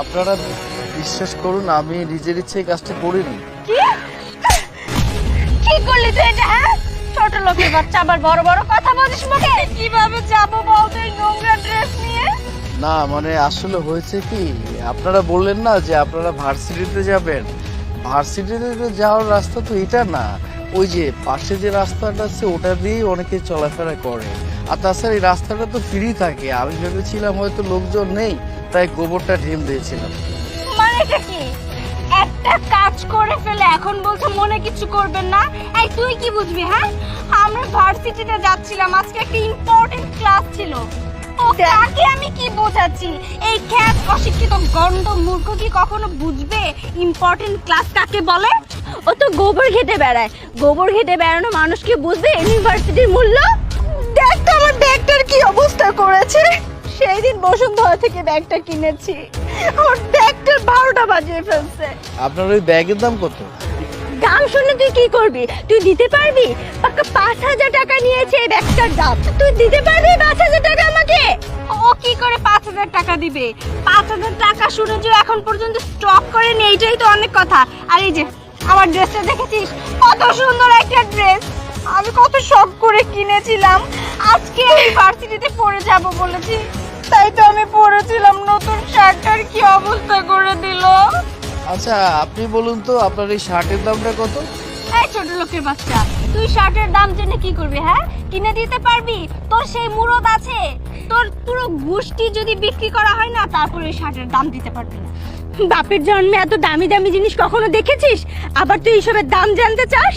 আপনারা বিশ্বাস করুন আমি নিজের ইচ্ছে কাজটা করিনি। কি? কি করলি তুই এটা হ্যাঁ? ছোট লোকের বাচ্চা আবার বড় বড় কথা বলিস মুখে? কীভাবে যাব বলতো এই নোংরা ড্রেস নিয়ে? না মানে আসলে হয়েছে কি আপনারা বললেন না যে আপনারা ভার্সিটিতে যাবেন। ভার্সিটিতে যাওয়ার রাস্তা তো এটা না। ওই যে পাশে যে রাস্তাটা আছে, ওটা দিয়েই অনেকে চলাফেরা করে। আর তাছাড়া এই রাস্তাটা তো ফ্রি থাকে। আমি ভেবেছিলাম হয়তো লোকজন নেই, তাই গোবরটা ঢেম দিয়েছিলাম। মানে একটা কাজ করে ফেলে এখন বলছো মনে কিছু করবেন না। এই, তুই কি বুঝবি হ্যাঁ? আমরা ভার্সিটিতে যাচ্ছিলাম, আজকে একটা ইম্পর্টেন্ট ক্লাস ছিল। তাকে আমি কি বোঝাচ্ছি? এই খ্যাত অশিক্ষিত গন্ড মূর্খ কি কখনো বুঝবে? ইম্পর্টেন্ট ক্লাস কাকে বলে? ও তো গোবর ঘেটে বেড়ায়। গোবর ঘেটে বেড়ানো মানুষ কি বুঝবে ইউনিভার্সিটির মূল্য? দেখ তো আমার ব্যাগটার কি অবস্থা করেছে। সেই দিন বসুন্ধরা থেকে ব্যাগটা কিনেছি। আমার ব্যাগটার বারোটা বাজিয়ে ফেলছে। আপনার ওই ব্যাগের দাম কত? দাম শুনে তুই কি করবি? তুই দিতে পারবি? পাক্কা পাঁচ হাজার টাকা নিয়েছে এই ব্যাগটার দাম। তুই দিতে পারবি পাঁচ হাজার টাকা আমাকে? ও কি করে পাঁচ হাজার টাকা দিবে? পাঁচ হাজার টাকা শুনে যে এখন পর্যন্ত স্টক করে নেই এইটাই তো অনেক কথা। আর এই যে, আমার ড্রেসটা দেখেছিস? কত সুন্দর একটা ড্রেস। আমি কত শখ করে কিনেছিলাম। আজকে আমি ভার্সিটিতে পরে যাব বলেছি তাই তো আমি পরেছিলাম নতুন শার্টটার কি অবস্থা করে দিলো? আচ্ছা আপনি বলুন তো আপনার এই শার্টের দামটা কত? এই ছোট লোকের বাচ্চা তুই শার্টের দাম জেনে কি করবি হ্যাঁ? কিনে দিতে পারবি? তোর সেই মুরত আছে। তোর পুরো গোষ্ঠী যদি বিক্রি করা হয় না তারপরে ওই শার্টের দাম দিতে পারবি না। বাপের জন্মে এত দামি দামি জিনিস কখনো দেখেছিস? আবার তুই এইসবের দাম জানতে চাস?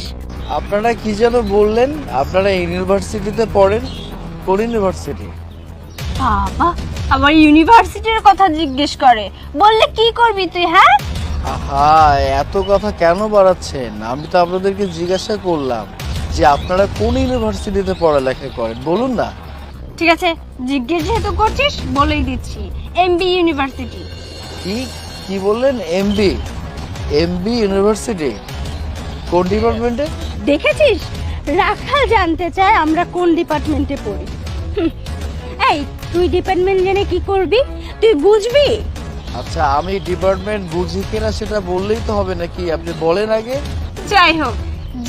আপনারা কি যেন বললেন আপনারা ইউনিভার্সিটিতে পড়েন? কোন ইউনিভার্সিটি? বাবা আমার ইউনিভার্সিটির কথা জিজ্ঞেস করে। বললে কি করবি তুই হ্যাঁ? আহা এত কথা কেন বাড়াচ্ছেন? আমি তো আপনাদেরকে জিজ্ঞাসা করলাম যে আপনারা কোন ইউনিভার্সিটিতে পড়ালেখা করেন? বলুন না। ঠিক আছে জিজ্ঞেস যেহেতু করছিস বলেই দিচ্ছি। এমবি ইউনিভার্সিটি কি? কি বললেন? এমবি এমবি ইউনিভার্সিটি কোন ডিপার্টমেন্টে দেখেছিস? রাখাল জানতে চায় আমরা কোন ডিপার্টমেন্টে পড়ি। এই তুই ডিপার্টমেন্ট জেনে কি করবি? তুই বুঝবি? আচ্ছা আমি ডিপার্টমেন্ট বুঝি কিনা সেটা বললেই তো হবে নাকি? আপনি বলেন আগে। যাই হোক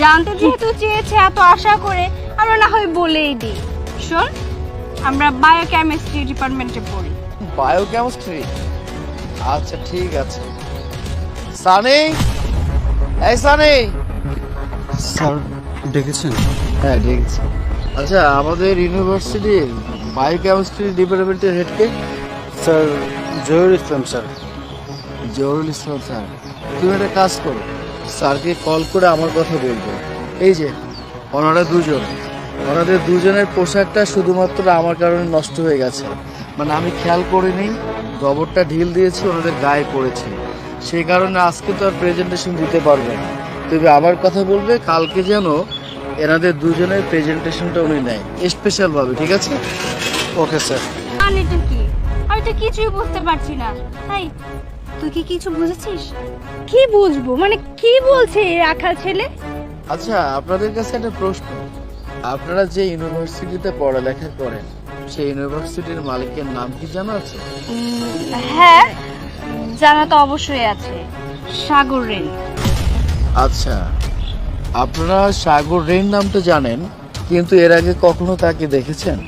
জানতে যেহেতু চেয়েছে এত আশা করে আমরা না হয় বলেই দিই। শোন আমরা বায়োকেমিস্ট্রি ডিপার্টমেন্টে পড়ি। বায়োকেমিস্ট্রি আচ্ছা ঠিক আছে। সানি? এই সানি! স্যার ডেকেছেন? হ্যাঁ ঠিক আছে আচ্ছা আমাদের ইউনিভার্সিটির বায়োকেমিস্ট্রি ডিপার্টমেন্টের হেডকে sir Zahir Islam sir. Zahurul Islam sir তুমি একটা কাজ করো। স্যারকে কল করে আমার কথা বলব। এই যে ওনারা দুজন। ওনাদের দুজনের পোশাকটা শুধুমাত্র আমার কারণে নষ্ট হয়ে গেছে। মানে আমি খেয়াল করিনি গোবরটা ঢিল দিয়েছি ওনাদের গায়ে পড়েছে। সেই কারণে আজকে তো আর প্রেজেন্টেশন দিতে পারবে না। তবে আবার কথা বলবে কালকে যেন এনাদের দুজনের প্রেজেন্টেশনটা উনি নেয় স্পেশালভাবে ঠিক আছে? ওকে স্যার কি? আমি তো কিছুই বুঝতে পারছি না। তাই তুই কি কিছু বুঝেছিস? কি বুঝব? মানে কি বলছে এই রাখাল ছেলে? আচ্ছা আপনাদের কাছে একটা প্রশ্ন। আপনারা যে ইউনিভার্সিটিতে পড়ালেখা করেন সেই ইউনিভার্সিটির মালিকের নাম কি জানা আছে? হ্যাঁ জানা তো অবশ্যই আছে। সাগর রেল আচ্ছা আপনারা সাগর রেন নামটা জানেন কিন্তু এর আগে কখনো তাকে দেখেছেন?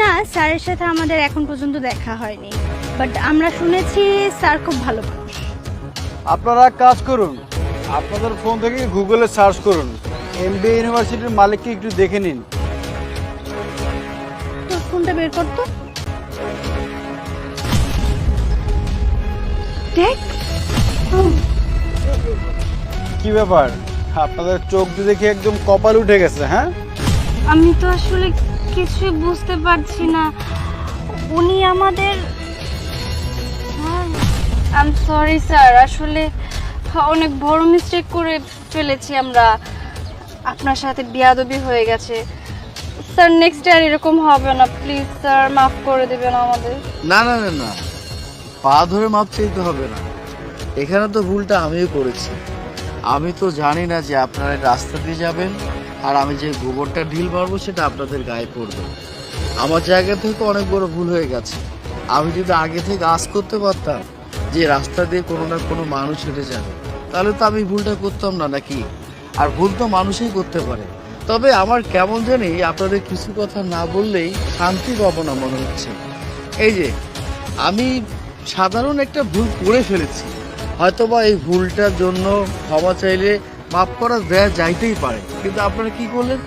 না স্যারের সাথে আমাদের এখন পর্যন্ত দেখা হয়নি। বাট আমরা শুনেছি স্যার খুব ভালো মানুষ। আপনারা কাজ করুন আপনাদের ফোন থেকে গুগলে সার্চ করুন। এমবিএ ইউনিভার্সিটির মালিককে একটু দেখে নিন। তোর ফোনটা বের করতো দেখ। কি ব্যাপার? আপনাদের চোখ দিয়ে দেখে একদম কপাল উঠে গেছে হ্যাঁ? আমি তো আসলে কিছুই বুঝতে পারছি না। উনি আমাদের আই এম সরি স্যার আসলে অনেক বড় মিস্টেক করে ফেলেছি আমরা। আপনার সাথে বিয়াদবি হয়ে গেছে। স্যার নেক্সট আর এরকম হবে না। প্লিজ স্যার মাফ করে দেবেন আমাদের। না না না না। পা ধরে মাপ চাইতে হবে না। এখানে তো ভুলটা আমিও করেছি। আমি তো জানি না যে আপনারা রাস্তা দিয়ে যাবেন। আর আমি যে গোবরটা ঢিল মারবো সেটা আপনাদের গায়ে পড়বে। আমার জায়গা থেকে অনেক বড় ভুল হয়ে গেছে। আমি যদি আগে থেকে আজ করতে পারতাম যে রাস্তা দিয়ে কোনো না কোনো মানুষ হেঁটে যাবে, তাহলে তো আমি ভুলটা করতাম না নাকি? আর ভুল তো মানুষই করতে পারে। তবে আমার কেমন জানি আপনাদের কিছু কথা না বললেই শান্তি পাবো না মনে হচ্ছে। এই যে, আমি সাধারণ একটা ভুল করে ফেলেছি। হয়তোবা এই ভুলটার জন্য ক্ষমা চাইলে মাফ করা দেয়া যাইতেই পারে। কিন্তু আপনারা কি করলেন?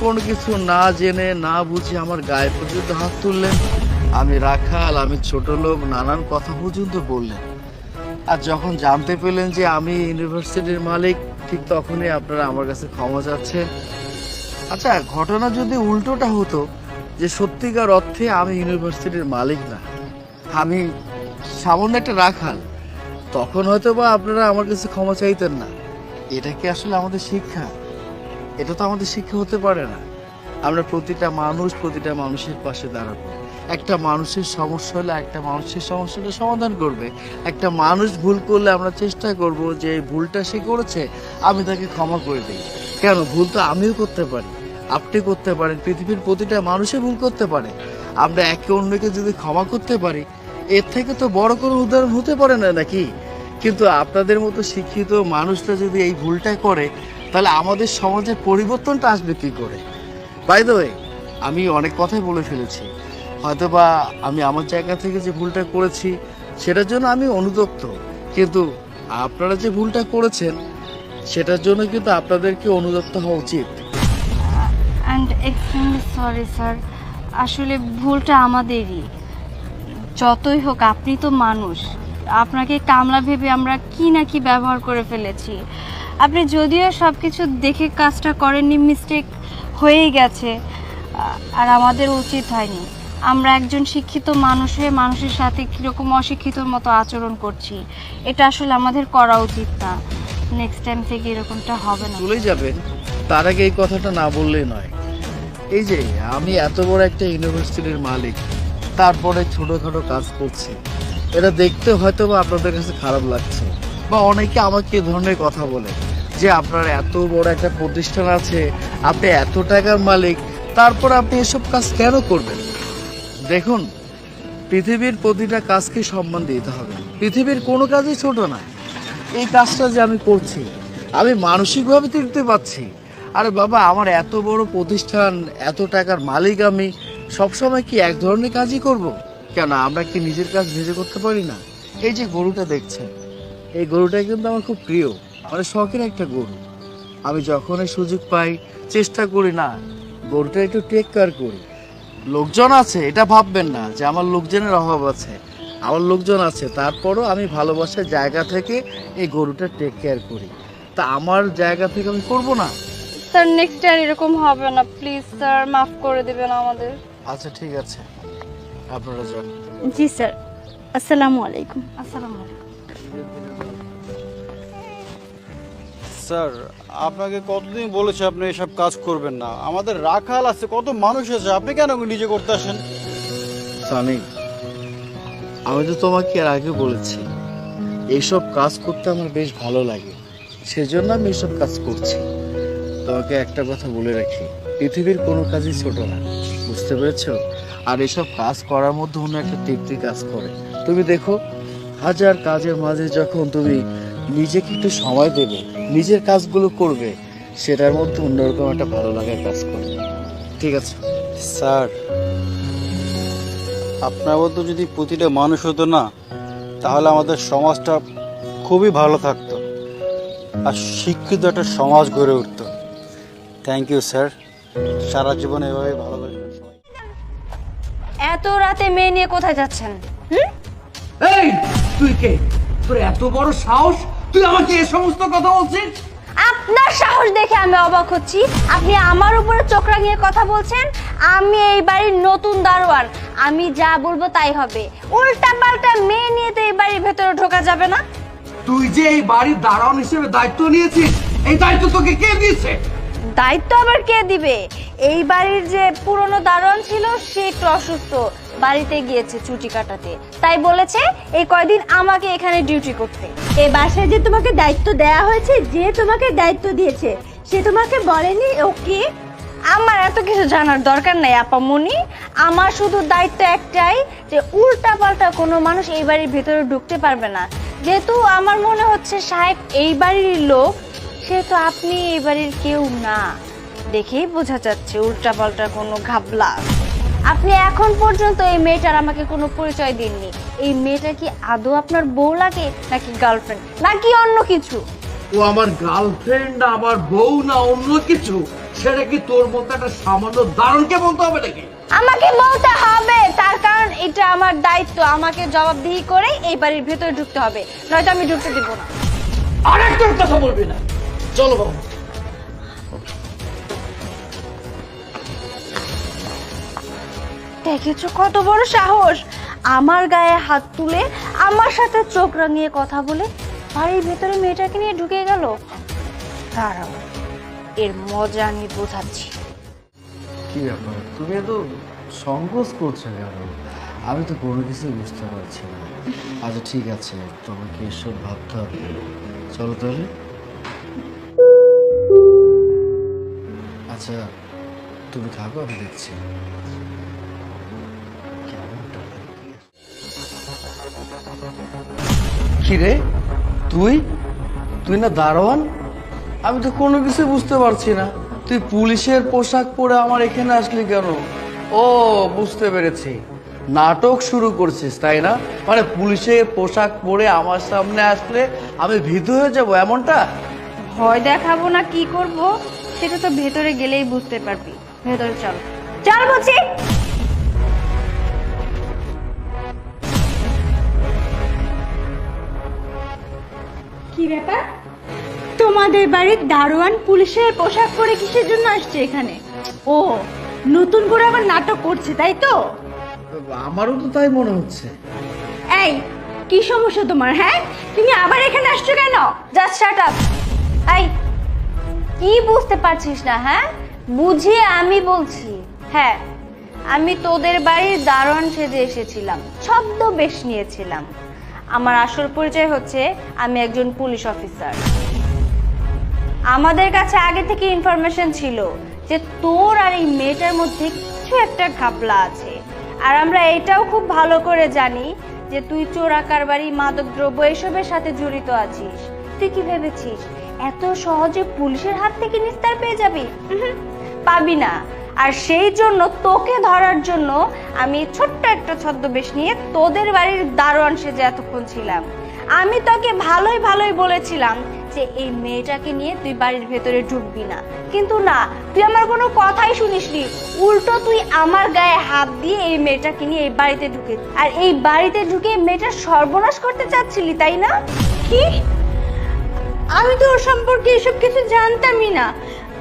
কোনো কিছু না জেনে, না বুঝে আমার গায়ে পর্যন্ত হাত তুললেন। আমি রাখাল, আমি ছোট লোক, নানান কথা পর্যন্ত বললেন। আর যখন জানতে পেলেন যে আমি ইউনিভার্সিটির মালিক, ঠিক তখনই আপনারা আমার কাছে ক্ষমা চাচ্ছেন। আচ্ছা ঘটনা যদি উল্টোটা হতো, যে সত্যিকার অর্থে আমি ইউনিভার্সিটির মালিক না, আমি সামান্য একটা রাখাল, তখন হয়তো বা আপনারা আমার কাছে ক্ষমা চাইতেন না। এটা কি আসলে আমাদের শিক্ষা? এটা তো আমাদের শিক্ষা হতে পারে না। আমরা প্রতিটা মানুষ প্রতিটা মানুষের পাশে দাঁড়াবো। একটা মানুষের সমস্যা হলে একটা মানুষের সমস্যাটা সমাধান করবে। একটা মানুষ ভুল করলে আমরা চেষ্টা করব যে এই ভুলটা সে করেছে, আমি তাকে ক্ষমা করে দিই। কেন? ভুল তো আমিও করতে পারি। আপনি করতে পারেন, পৃথিবীর প্রতিটা মানুষই ভুল করতে পারে। আমরা একে অন্যকে যদি ক্ষমা করতে পারি, এর থেকে তো বড় কোনো উদাহরণ হতে পারে না নাকি? কিন্তু আপনাদের মতো শিক্ষিত মানুষরা যদি এই ভুলটা করে, তাহলে আমাদের সমাজের পরিবর্তনটা আসবে কী করে? বাই দ্য আমি অনেক কথাই বলে ফেলেছি। হয়তো বা আমি আমার জায়গা থেকে যে ভুলটা করেছি, সেটার জন্য আমি অনুতপ্ত। কিন্তু আপনারা যে ভুলটা করেছেন, সেটার জন্য কিন্তু আপনাদেরকে অনুতপ্ত হওয়া উচিত। অ্যান্ড সরি স্যার আসলে ভুলটা আমাদেরই। যতই হোক, আপনি তো মানুষ। আপনাকে কামলা ভেবে আমরা কি না কি ব্যবহার করে ফেলেছি। আপনি যদিও সব কিছু দেখে কাজটা করেননি মিস্টেক হয়েই গেছে। আর আমাদের উচিত হয়নি। আমরা একজন শিক্ষিত মানুষ হয়ে মানুষের সাথে কীরকম অশিক্ষিতর মতো আচরণ করছি। এটা আসলে আমাদের করা উচিত না। নেক্সট টাইম থেকে এরকমটা হবে না। চলে যাবেন তার আগে এই কথাটা না বললেই নয়। এই যে, আমি এত বড় একটা ইউনিভার্সিটির মালিক, তারপরে ছোটখাটো কাজ করছি। এটা দেখতে হয়তো বা আপনাদের কাছে খারাপ লাগছে। বা অনেকে আমাকে এ ধরনের কথা বলে, যে আপনার এত বড় একটা প্রতিষ্ঠান আছে, আপনি এত টাকার মালিক, তারপর আপনি এসব কাজ কেন করবেন? দেখুন, পৃথিবীর প্রতিটা কাজকে সম্মান দিতে হবে। পৃথিবীর কোনো কাজই ছোট না। এই কাজটা যে আমি করছি, আমি মানসিকভাবে তৃপ্তি পাচ্ছি। আরে বাবা, আমার এত বড় প্রতিষ্ঠান, এত টাকার মালিক আমি, সবসময় কি এক ধরনের কাজই করব? কেন আমরা কি নিজের কাজ নিজে করতে পারি না? এই যে গরুটা দেখছেন এই গরুটা কিন্তু আমার খুব প্রিয় মানে শখের একটা গরু। আমি যখনই সুযোগ পাই চেষ্টা করি না গরুটা একটু টেক কেয়ার করি। লোকজন আছে এটা ভাববেন না যে আমার লোকজনের অভাব আছে। আমার লোকজন আছে তারপরও আমি ভালোবাসার জায়গা থেকে এই গরুটা টেক কেয়ার করি। তা আমার জায়গা থেকে আমি করব না? স্যার নেক্সট আর এরকম হবে না। প্লিজ স্যার মাফ করে দেবেন আমাদের। আচ্ছা ঠিক আছে। আপনারা যান। জি স্যার। আসসালামু আলাইকুম। আসসালামু আলাইকুম। স্যার আপনাকে কতদিন বলেছে আপনি এসব কাজ করবেন না? আমাদের রাখাল আছে কত মানুষ আছে আপনি কেন নিজে করতে আসেন? সানি আমি তো তোমাকে এর আগে বলেছি এইসব কাজ করতে আমার বেশ ভালো লাগে সেজন্য আমি এইসব কাজ করছি। তোমাকে একটা কথা বলে রাখি পৃথিবীর কোনো কাজই ছোট না বুঝতে পেরেছ? আর এসব কাজ করার মধ্যে অন্য একটা তৃপ্তি কাজ করে। তুমি দেখো, হাজার কাজের মাঝে যখন তুমি নিজেকে একটু সময় দেবে, নিজের কাজগুলো করবে, সেটার মধ্যে অন্যরকম একটা ভালো লাগার কাজ করে। ঠিক আছে? স্যার, আপনার মতো যদি প্রতিটা মানুষ হতো না, তাহলে আমাদের সমাজটা খুবই ভালো থাকতো আর শিক্ষিত একটা সমাজ গড়ে উঠতো। থ্যাংক ইউ স্যার সারা জীবন এভাবে ভালো এত রাতে মেয়ে নিয়ে কোথায় যাচ্ছেন? হুম? এই তুই কে? তোর এত বড় সাহস? তুই আমাকে সমস্ত কথা বলছিস? আপনার সাহস দেখে আমি অবাক হচ্ছি। আপনি আমার উপরে চোখ রাঙিয়ে কথা বলছেন। আমি এই বাড়ির নতুন দারোয়ান। আমি যা বলব তাই হবে। উল্টা পাল্টা মেয়ে নিয়ে তো এই বাড়ির ভেতরে ঢোকা যাবে না। তুই যে এই বাড়ির দারোয়ান হিসেবে দায়িত্ব নিয়েছিস এই দায়িত্ব তোকে কে দিয়েছে? দায়িত্ব আবার কে দিবে? এই বাড়ির যে পুরনো দারোয়ান ছিল, সে একটু অসুস্থ। বাড়িতে গিয়েছে ছুটি কাটাতে। তাই বলেছে, এই কয়দিন আমাকে এখানে ডিউটি করতে। এ বাসায় যে তোমাকে দায়িত্ব দেয়া হয়েছে, যে তোমাকে দায়িত্ব দিয়েছে, সে তোমাকে বলেনি ওকে আমার এত কিছু জানার দরকার নাই আপামনি আমার শুধু দায়িত্ব একটাই, যে উল্টা পাল্টা কোনো মানুষ এই বাড়ির ভেতরে ঢুকতে পারবে না। যেহেতু আমার মনে হচ্ছে, সাহেব, এই বাড়ির লোক সেহেতু আপনি এই বাড়ির কেউ না দেখেই বোঝা যাচ্ছে উল্টা পাল্টা কোনো ঘাবলা। আপনি এখন পর্যন্ত এই মেয়েটার আমাকে কোনো পরিচয় দিননি। এই মেয়েটা কি আদৌ আপনার বউ লাগে নাকি গার্লফ্রেন্ড নাকি অন্য কিছু? ও আমার গার্লফ্রেন্ড আমার বউ না অন্য কিছু? সেটা কি তোর মতো একটা সামান্য দারুণকে বলতে হবে নাকি? আমাকে বলতে হবে তার কারণ এটা আমার দায়িত্ব। আমাকে জবাবদিহি করে এই বাড়ির ভেতরে ঢুকতে হবে। নয়তো আমি ঢুকতে দিব না। আরেকটার কথা বলবি না। চলো বাবু। দেখেছ কত বড় সাহস? আমার গায়ে হাত তুলে আমার সাথে চোখ রাঙিয়ে কথা বলে বাড়ির ভেতরে মেয়েটাকে নিয়ে ঢুকে গেল। দাঁড়াও এর মজা আমি বোঝাচ্ছি। কি ব্যাপার? তুমি এত সংকোচ করছ কেন? আমি তো কোনো কিছু বুঝতে পারছি না। আচ্ছা ঠিক আছে তোমাকে এসব ভাবতে হবে। চলো তাহলে। আচ্ছা তুমি থাকো, আমি দেখছি। কেমনটা লাগে? কি রে? তুই? তুই না দারোয়ান? আমি তো কোনো কিছু বুঝতে পারছি না। তুই পুলিশের পোশাক পরে আমার এখানে আসলি কেন? ও, বুঝতে পেরেছি। নাটক শুরু করছিস, তাই না? মানে পুলিশের পোশাক পরে আমার সামনে আসলে আমি ভীত হয়ে যাব, এমনটা? ভয় দেখাবো না, কি করব? সেটা তো ভেতরে গেলেই বুঝতে পারবি। ভেতরে চল। চল বলছি। কি ব্যাপার? তোমাদের বাড়ির দারোয়ান পুলিশের পোশাক পরে কিসের জন্য আসছে এখানে? ও নতুন করে আবার নাটক করছে তাই তো? আমারও তো তাই মনে হচ্ছে। এই কি সমস্যা তোমার হ্যাঁ? তুমি আবার এখানে আসছো কেন? জাস্ট শাট আপ এই কি বুঝতে পারছিস না হ্যাঁ? বুঝিয়ে আমি বলছি। হ্যাঁ আমি তোদের বাড়ির দারোয়ান সেজে এসেছিলাম, ছদ্ম বেশ নিয়েছিলাম। আমার আসল পরিচয় হচ্ছে আমি একজন পুলিশ অফিসার। আমাদের কাছে আগে থেকে ইনফরমেশন ছিল যে তোর আর এই মেয়েটার মধ্যে কিছু একটা ঘাপলা আছে। আর আমরা এটাও খুব ভালো করে জানি যে তুই চোরা কারবারি মাদকদ্রব্য, এসবের সাথে জড়িত আছিস। তুই কি ভেবেছিস এত সহজে পুলিশের হাত থেকে নিস্তার পেয়ে যাবি? পাবি না। আর সেই জন্য তোকে ধরার জন্য আমি ছোট্ট একটা ছদ্মবেশ নিয়ে তোদের বাড়ির দারোয়ান সেজে এতক্ষণ ছিলাম। আমি তোকে ভালোই ভালোই বলেছিলাম যে এই মেয়েটাকে নিয়ে তুই বাড়ির ভেতরে ঢুকবি না। কিন্তু না, তুই আমার কোনো কথাই শুনিসনি উল্টো তুই আমার গায়ে হাত দিয়ে এই মেয়েটাকে নিয়ে এই বাড়িতে ঢুকে আর এই বাড়িতে ঢুকে মেয়েটার সর্বনাশ করতে চাচ্ছিলি, তাই না? কি? আমি তো ওর সম্পর্কে এসব কিছু জানতামই না।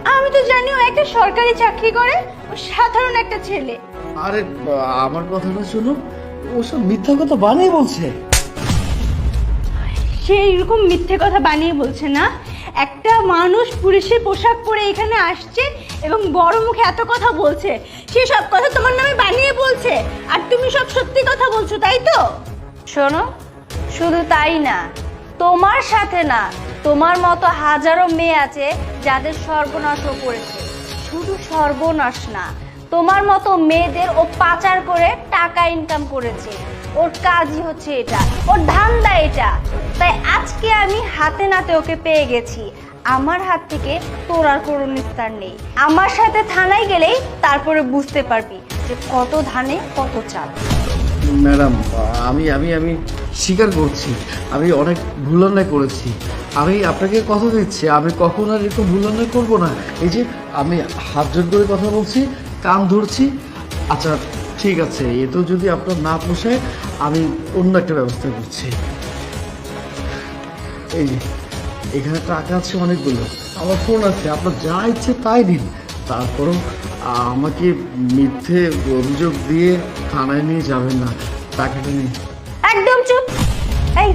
আমি তো জানি ও একটা সরকারি চাকরি করে ও সাধারণ একটা ছেলে। আরে বা- আমার কথাটা শুনো ওসব মিথ্যা কথা বানিয়ে বলছে। সে এরকম মিথ্যে কথা বানিয়ে বলছে না। একটা মানুষ পুলিশের পোশাক পরে এখানে আসছে এবং বড় মুখে এত কথা বলছে। সে সব কথা তোমার নামে বানিয়ে বলছে আর তুমি সব সত্যি কথা বলছো তাই তো? শোনো শুধু তাই না তোমার সাথে না তোমার মতো হাজারো মেয়ে আছে যাদের সর্বনাশও করেছে। শুধু সর্বনাশ না, তোমার মতো মেয়েদের ও পাচার করে টাকা ইনকাম করেছে। ওর কাজই হচ্ছে এটা, ওর ধান্দা এটা। তাই আজকে আমি হাতে নাতে ওকে পেয়ে গেছি। আমার হাত থেকে তোর আর কোনো নিস্তার নেই। আমার সাথে থানায় গেলেই তারপরে বুঝতে পারবি যে কত ধানে কত চাল। ম্যাডাম, আমি আমি আমি স্বীকার করছি। আমি অনেক ভুল করেছি। আমি আপনাকে কথা দিচ্ছি, আমি কখন আর এরকম ভুল করব না। এই যে আমি হাত জোর করে কথা বলছি, কান ধরছি আচ্ছা ঠিক আছে, এ তো যদি আপনার না পোষায় আমি অন্য একটা ব্যবস্থা করছি। এই যে, এখানে টাকা আছে অনেকগুলো, আমার ফোন আছে, আপনার যা ইচ্ছে তাই দিন। তারপরও আমাকে মিথ্যে অভিযোগ দিয়ে থানায় নিয়ে যাবেন না, টাকাটা নিয়ে একদম চুপ। এই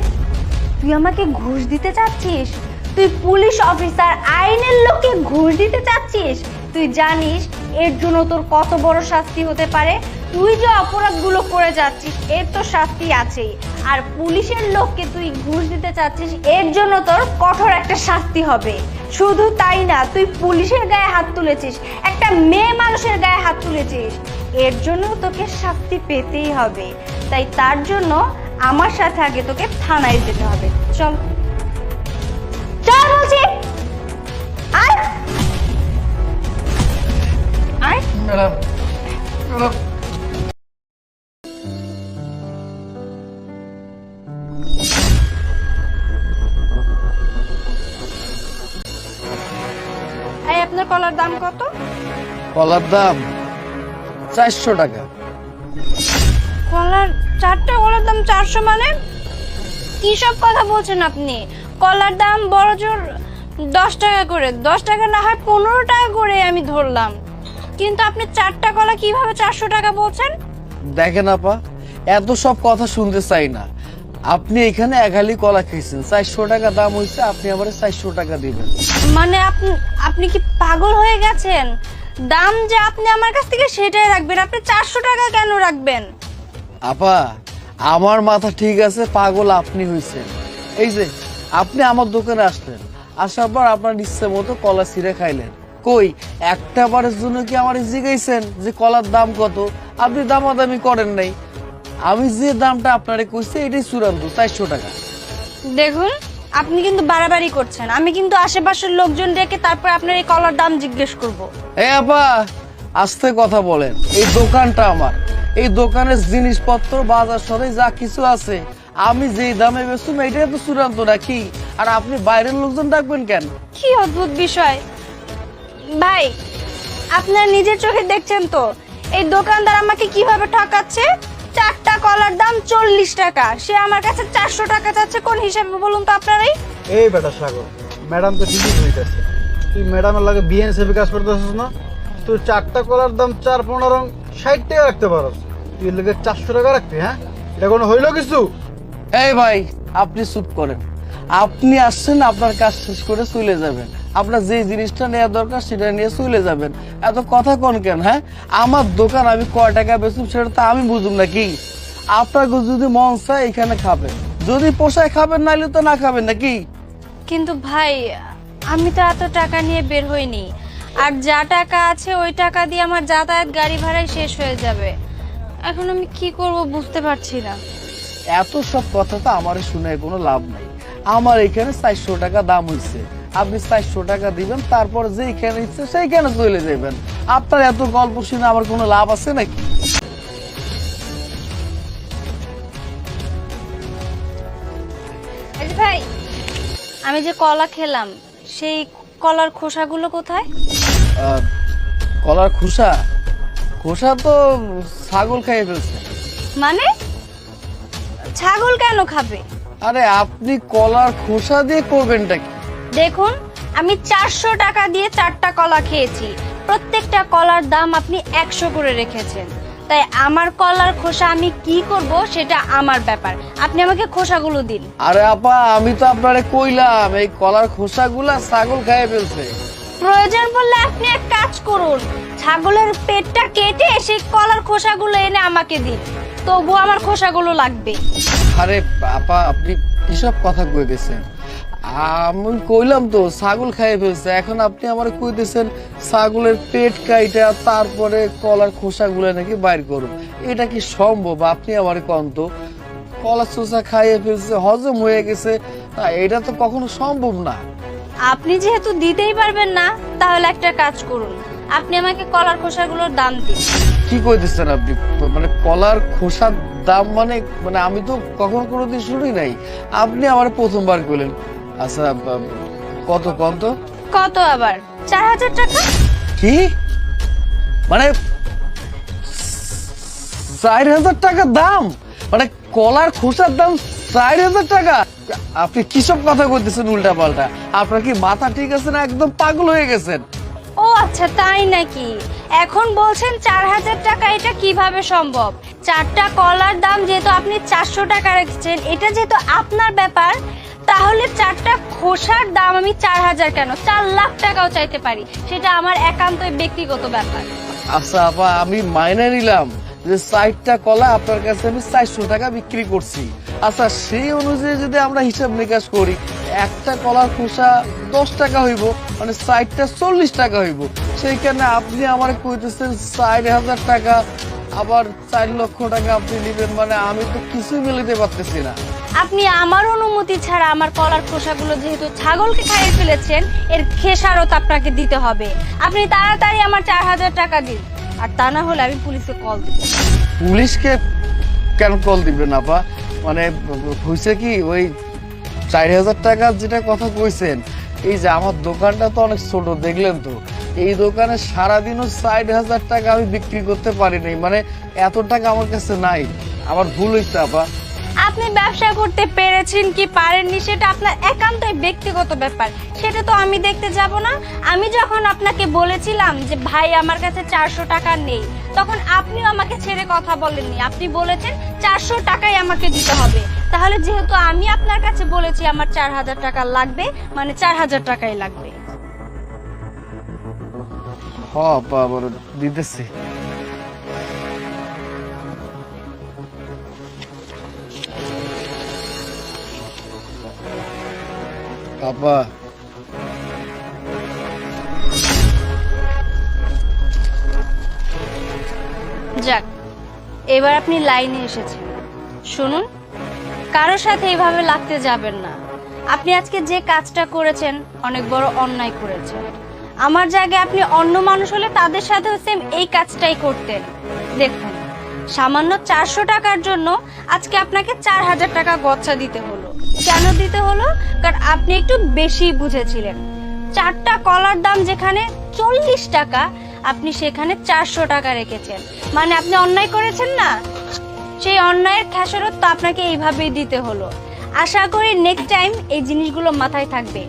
তুই আমাকে ঘুষ দিতে চাচ্ছিস? তুই পুলিশ অফিসার আইনের লোককে ঘুষ দিতে চাচ্ছিস? তুই জানিস এর জন্য তোর কত বড় শাস্তি হতে পারে? তুই তুই যে অপরাধগুলো করে যাচ্ছিস, এর তো শাস্তি আছেই। আর পুলিশের লোককে তুই ঘুষ দিতে চাচ্ছিস, এর জন্য তোর কঠোর একটা শাস্তি হবে। শুধু তাই না, তুই পুলিশের গায়ে হাত তুলেছিস, একটা মেয়ে মানুষের গায়ে হাত তুলেছিস। এর জন্য তোকে শাস্তি পেতেই হবে। তাই তার জন্য আমার সাথে আগে তোকে থানায় যেতে হবে। চল। চল বলছি। আয়। আয়। ম্যাডাম। ম্যাডাম। এই আপনার কলার দাম কত? কলার দাম চারশো টাকা। কলার চারটা কলার দাম চারশো মানে? কি সব কথা বলছেন আপনি? কলার দাম বড় জোর দশ টাকা করে। দশ টাকা না হয় পনেরো টাকা করে আমি ধরলাম। কিন্তু আপনি চারটা কলা কীভাবে চারশো টাকা বলছেন? দেখেন আপা এত সব কথা শুনতে চাই না। আপনি এখানে একালি কলা খেয়েছেন। চারশো টাকা দাম হয়েছে আপনি আবার চারশো টাকা দিবেন। মানে আপনি আপনি কি পাগল হয়ে গেছেন? দাম যে আপনি আমার কাছ থেকে সেটাই রাখবেন। আপনি চারশো টাকা কেন রাখবেন? আপা আমার মাথা ঠিক আছে পাগল আপনি হইছেন। এই যে আপনি আমার দোকানে আসলেন। আসার পর আপনার ইচ্ছে মতো কলা ছিঁড়ে খাইলেন। কই একটা বারের জন্য কি আমার জিগাইছেন যে কলার দাম কত? আপনি দামাদামি করেন নাই। আমি যে দামটা আপনারে কইছি এটাই চূড়ান্ত চারশো টাকা। দেখুন আপনি কিন্তু বাড়াবাড়ি করছেন। আমি কিন্তু আশেপাশের লোকজন ডেকে তারপর আপনার এই কলার দাম জিজ্ঞেস করব। এ আপা আস্তে কথা বলেন। এই দোকানটা আমার। এই দোকানের জিনিসপত্র বাজার সদাই যা কিছু আছে আমি যেই দামে বেচুম এটাই তো চূড়ান্ত নাকি? আর আপনি বাইরের লোকজন ডাকবেন কেন? কি অদ্ভুত বিষয়। ভাই আপনার নিজের চোখে দেখছেন তো? এই দোকানদার আমাকে কীভাবে ঠকাচ্ছে? চারটা কলার দাম চল্লিশ টাকা। সে আমার কাছে চারশো টাকা চাচ্ছে কোন হিসাবে বলুন তো আপনারাই? এই বেটা সাগর ম্যাডাম তো ঠিকই হইতেছে তুই ম্যাডামের লাগে বিএনসিপি কাজ করতেছিস না? তুই চারটা কলার দাম চার পনেরো ষাট টাকা রাখতে পারস তুই লেগে চারশো টাকা রাখবি হ্যাঁ? এটা কোনো হইল কিছু? এই ভাই আপনি চুপ করেন। আপনি আসছেন আপনার কাজ শেষ করে চলে যাবেন। আপনার যে জিনিসটা নেওয়া দরকার সেটা নিয়ে চলে যাবেন। এত কথা কোন কেন হ্যাঁ? আমার দোকান আমি কয় টাকা বেচুম সেটা তো আমি বুঝুম নাকি আপনার যদি মন চায় এখানে খাবেন। যদি পোষায় খাবেন নাইলে তো না খাবেন নাকি? কিন্তু ভাই আমি তো এত টাকা নিয়ে বের হইনি। আর যা টাকা আছে ওই টাকা দিয়ে আমার যাতায়াত গাড়ি ভাড়াই শেষ হয়ে যাবে। এখন আমি কি করব বুঝতে পারছি না। এত সব কথা তো আমার শুনে কোনো লাভ নাই। আমার এখানে চারশো টাকা দাম হয়েছে আপনি চারশো টাকা দিবেন তারপর যেখানে ইচ্ছে সেইখানে চলে যাবেন আপনার এত গল্প শুনে আমার কোনো লাভ আছে নাকি? ভাই আমি যে কলা খেলাম সেই কলার খোসাগুলো কোথায়? কলার খোসা? খোসা তো ছাগল খাইয়ে ফেলছে। মানে? ছাগল কেন খাবে? আরে আপনি কলার খোসা দিয়ে করবেনটা কি? দেখুন আমি চারশো টাকা দিয়ে চারটা কলা খেয়েছি। প্রত্যেকটা কলার দাম আপনি একশো করে রেখেছেন। তাই আমার কলার খোসা আমি কি করব সেটা আমার ব্যাপার। আপনি আমাকে খোসাগুলো দিন। আরে আপা আমি তো আপনারে কইলাম এই কলার খোসাগুলা ছাগল খাইয়ে ফেলছে। প্রয়োজন পড়লে আপনি এক কাজ করুন। ছাগলের পেটটা কেটে সেই কলার খোসাগুলো এনে আমাকে দিন। তবু আমার খোসাগুলো লাগবে। আরে আপা, আপনি কিসব কথা কইতেছেন আমি কইলাম তো, ছাগল খাইয়ে ফেলছে। এখন আপনি আমার কইতেছেন ছাগলের পেট কাইটা তারপরে কলার খোসাগুলো নাকি বাইর করুন। এটা কি সম্ভব? আপনি আমার কন্ত কলা চোষা খাইয়ে ফেলছে, হজম হয়ে গেছে। এটা তো কখনো সম্ভব না। আপনি যেহেতু দিতেই পারবেন না তাহলে একটা কাজ করুন। আপনি আমাকে কলার খোসাগুলোর দাম দিন। কি কইতেছেন আপনি? মানে কলার খোসার দাম মানে মানে আমি তো কখনো কোনোদিন শুনি নাই। আপনি আমার প্রথমবার কইলেন। আচ্ছা কত কত? কত আবার? চার হাজার টাকা? কি? মানে চার হাজার টাকা দাম? মানে কলার খোসার দাম চার হাজার টাকা? আপনি কিসব কথা কইতেছেন উল্টা পাল্টা? আপনার কি মাথা ঠিক আছে না একদম পাগল হয়ে গেছেন? ও আচ্ছা তাই নাকি? এখন বলছেন চার হাজার টাকা এটা কীভাবে সম্ভব? চারটা কলার দাম যেহেতু আপনি চারশো টাকা রেখেছেন এটা যেহেতু আপনার ব্যাপার তাহলে চারটা খোসার দাম আমি চার হাজার কেন? চার লাখ টাকাও চাইতে পারি। সেটা আমার একান্তই ব্যক্তিগত ব্যাপার। আচ্ছা আপা আমি মাইনে নিলাম যে চারটা কলা আপনার কাছে আমি চারশো টাকা বিক্রি করছি। আচ্ছা সেই অনুযায়ী যদি আমরা হিসাব নিকাশ করি একটা কলার খোসা দশ টাকা হইব মানে চারটা চল্লিশ টাকা হইব। সেইখানে আপনি আমার কইতেছেন চার হাজার টাকা আবার চার লক্ষ টাকা আপনি নেবেন মানে আমি তো কিছুই মিলিতে পারতেছি না। আপনি আমার অনুমতি ছাড়া আমার কলার খোসাগুলো যেহেতু ছাগলকে খাইয়ে ফেলেছেন এর খেসারত আপনাকে দিতে হবে। আপনি তাড়াতাড়ি আমার চার হাজার টাকা দিন। আর তা না হলে আমি পুলিশে কল দিব। পুলিশকে কেন কল দিবেন আপা? মানে হয়েছে কি ওই চার হাজার টাকার যেটা কথা কইছেন, এই যে আমার দোকানটা তো অনেক ছোট, দেখলেন তো। এই দোকানে সারাদিনও চার হাজার টাকা আমি বিক্রি করতে পারি নাই। মানে এত টাকা আমার কাছে নাই। আমার ভুল হয়েছে আপা। আপনি ব্যবসা করতে পেরেছেন কি পারেননি সেটা আপনার একান্তই ব্যক্তিগত ব্যাপার। সেটা তো আমি দেখতে যাব না। আমি যখন আপনাকে বলেছিলাম যে, ভাই, আমার কাছে চারশো টাকা নেই, তখন আপনিও আমাকে ছেড়ে কথা বলেননি। আপনি বলেছেন, চারশো টাকাই আমাকে দিতে হবে। তাহলে যেহেতু আমি আপনার কাছে বলেছি, আমার চার হাজার টাকা লাগবে মানে চার হাজার টাকাই লাগবে। হ দিতেছি। আপা যাক, এবার আপনি লাইনে এসেছেন। শুনুন কারোর সাথে এইভাবে লাগতে যাবেন না। আপনি আজকে যে কাজটা করেছেন, অনেক বড় অন্যায় করেছেন। আমার জায়গায় আপনি অন্য মানুষ হলে তাদের সাথেও সেম এই কাজটাই করতেন। দেখুন, সামান্য চারশো টাকার জন্য আজকে আপনাকে চার হাজার টাকা গচ্ছা দিতে হলো। কেন দিতে হলো? কারণ আপনি একটু বেশি বুঝেছিলেন। চারটা কলার দাম যেখানে চল্লিশ টাকা, আপনি সেখানে চারশো টাকা রেখেছেন। মানে আপনি অন্যায় করেছেন না? সেই অন্যায়ের খেসারত তো আপনাকে এইভাবেই দিতে হলো। আশা করি নেক্সট টাইম এই জিনিসগুলো মাথায় থাকবে।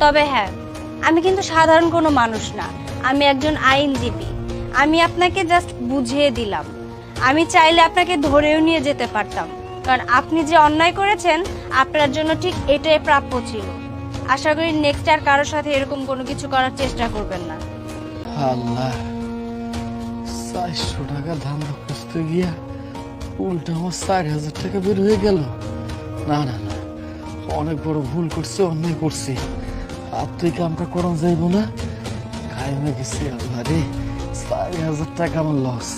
তবে হ্যাঁ আমি কিন্তু সাধারণ কোনো মানুষ না। আমি একজন আইনজীবী। আমি আপনাকে জাস্ট বুঝিয়ে দিলাম। আমি চাইলে আপনাকে ধরেও নিয়ে যেতে পারতাম। কারণ আপনি যে অন্যায় করেছেন, আপনার জন্য ঠিক এটাই প্রাপ্য ছিল। আশা করি নেক্সট আর কারোর সাথে এরকম কোনো কিছু করার চেষ্টা করবেন না। আল্লাহ, চারশো টাকা ধান্দা খুঁজতে গিয়া উল্টা আমার চার হাজার টাকা বের হয়ে গেল। না না না, অনেক বড় ভুল করছে, অন্যায় করছি। আর তুই কামটা করা যাইব না? খাইমে গেছি আল্লাহ রে, চার হাজার টাকা আমার লস